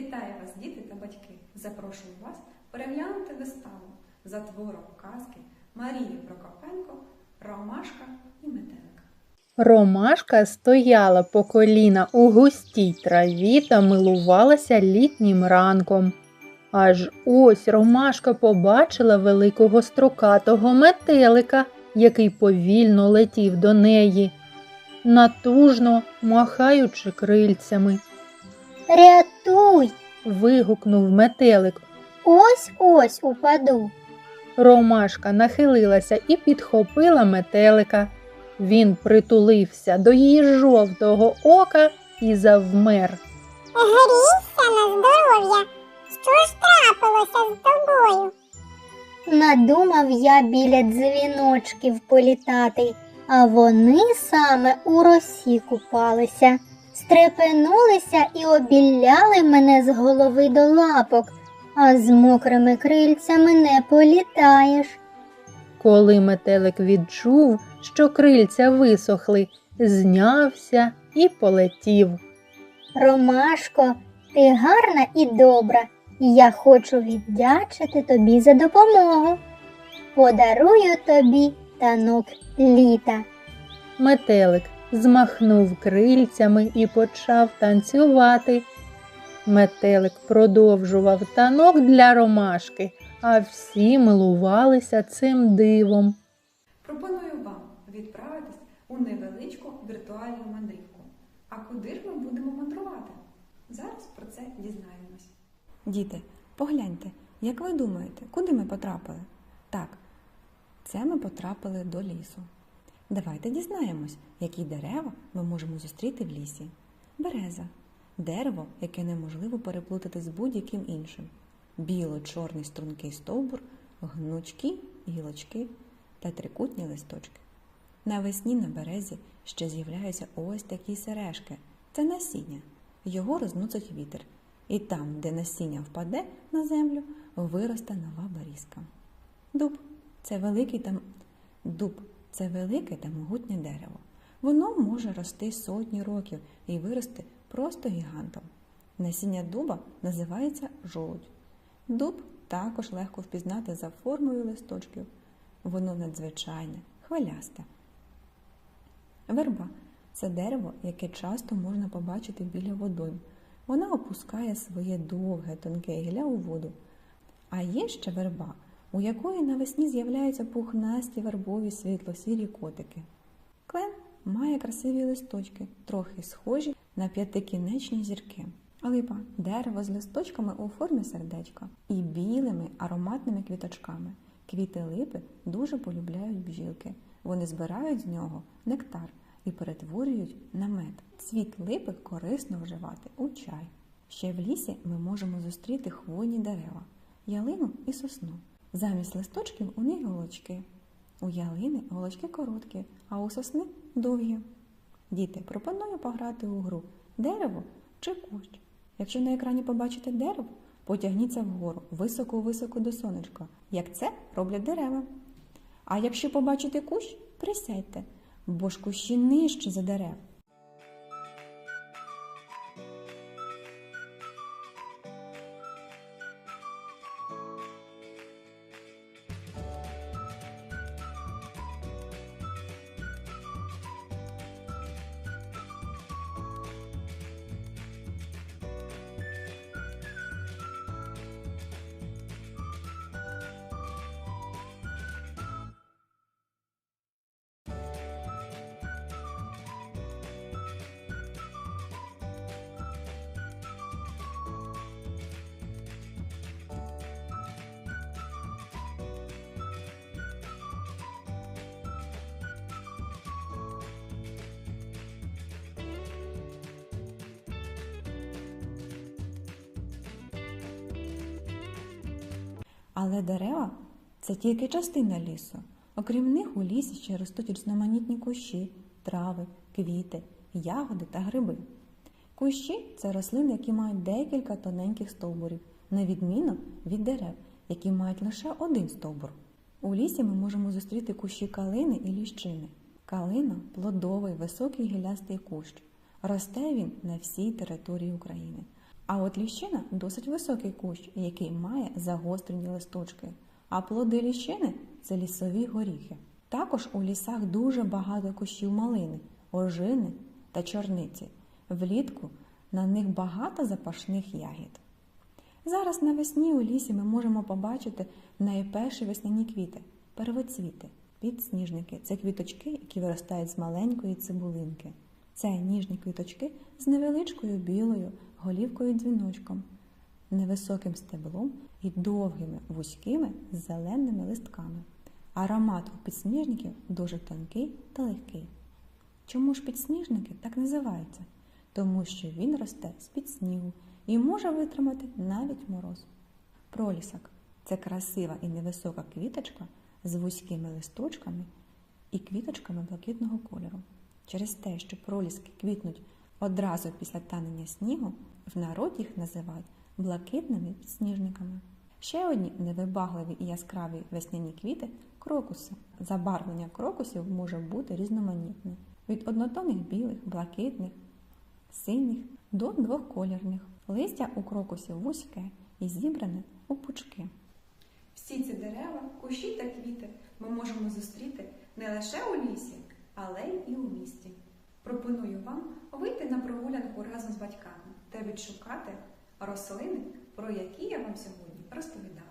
Вітаю вас, діти та батьки! Запрошую вас переглянути виставу за твором казки Марії Прокопенко Ромашка і метелик. Ромашка стояла по коліна у густій траві та милувалася літнім ранком. Аж ось Ромашка побачила великого строкатого метелика, який повільно летів до неї, натужно махаючи крильцями. Рятуй! Вигукнув метелик. Ось ось упаду. Ромашка нахилилася і підхопила метелика. Він притулився до її жовтого ока і завмер. Грійся на здоров'я. Що ж трапилося з тобою? Надумав я біля дзвіночків політати, а вони саме у росі купалися. Стрепенулися і обіляли мене з голови до лапок, а з мокрими крильцями не політаєш. Коли метелик відчув, що крильця висохли, знявся і полетів. Ромашко, ти гарна і добра, і я хочу віддячити тобі за допомогу. Подарую тобі танок літа. Метелик змахнув крильцями і почав танцювати. Метелик продовжував танок для ромашки, а всі милувалися цим дивом. Пропоную вам відправитись у невеличку віртуальну мандрівку. А куди ж ми будемо мандрувати? Зараз про це дізнаємось. Діти, погляньте, як ви думаєте, куди ми потрапили? Так, це ми потрапили до лісу. Давайте дізнаємось, які дерева ми можемо зустріти в лісі. Береза дерево, яке неможливо переплутати з будь-яким іншим. Біло-чорний стрункий стовбур, гнучкі гілочки та трикутні листочки. Навесні на березі ще з'являються ось такі сережки. Це насіння. Його розносить вітер. І там, де насіння впаде на землю, виросте нова берізка. Дуб це великий та дуб це велике та могутнє дерево. Воно може рости сотні років і вирости просто гігантом. Насіння дуба називається жолудь. Дуб також легко впізнати за формою листочків. Воно надзвичайне, хвилясте. Верба це дерево, яке часто можна побачити біля водойм. Вона опускає своє довге тонке гілля у воду. А є ще верба, у якої навесні з'являються пухнасті вербові світло-сірі котики. Клен має красиві листочки, трохи схожі на п'ятикінечні зірки. Липа дерево з листочками у формі сердечка і білими ароматними квіточками. Квіти липи дуже полюбляють бджілки. Вони збирають з нього нектар і перетворюють на мед. Цвіт липи корисно вживати у чай. Ще в лісі ми можемо зустріти хвойні дерева, ялину і сосну. Замість листочків у них голочки. У ялини голочки короткі, а у сосни довгі. Діти, пропоную пограти у гру дерево чи кущ. Якщо на екрані побачите дерево, потягніться вгору високо-високо до сонечка, як це роблять дерева. А якщо побачите кущ, присядьте, бо ж кущі нижчі за дерев. Але дерева це тільки частина лісу. Окрім них у лісі ще ростуть різноманітні кущі, трави, квіти, ягоди та гриби. Кущі це рослини, які мають декілька тоненьких стовбурів, на відміну від дерев, які мають лише один стовбур. У лісі ми можемо зустріти кущі калини і ліщини. Калина плодовий, високий гілястий кущ. Росте він на всій території України. А от ліщина досить високий кущ, який має загострені листочки. А плоди ліщини це лісові горіхи. Також у лісах дуже багато кущів малини, ожини та чорниці. Влітку на них багато запашних ягід. Зараз навесні у лісі ми можемо побачити найперші весняні квіти первоцвіти, підсніжники це квіточки, які виростають з маленької цибулинки. Це ніжні квіточки з невеличкою білою голівкою дзвіночком, невисоким стеблом і довгими вузькими зеленими листками. Аромат у підсніжників дуже тонкий та легкий. Чому ж підсніжники так називаються? Тому що він росте з-під снігу і може витримати навіть мороз. Пролісок це красива і невисока квіточка з вузькими листочками і квіточками блакитного кольору. Через те, що проліски квітнуть одразу після танення снігу, в народі їх називають блакитними підсніжниками. Ще одні невибагливі і яскраві весняні квіти крокуси. Забарвлення крокусів може бути різноманітне від однотонних білих, блакитних, синіх до двохколірних. Листя у крокусів вузьке і зібране у пучки. Всі ці дерева, кущі та квіти ми можемо зустріти не лише у лісі, але й у місті. Вам вийти на прогулянку разом з батьками та відшукати рослини, про які я вам сьогодні розповідала.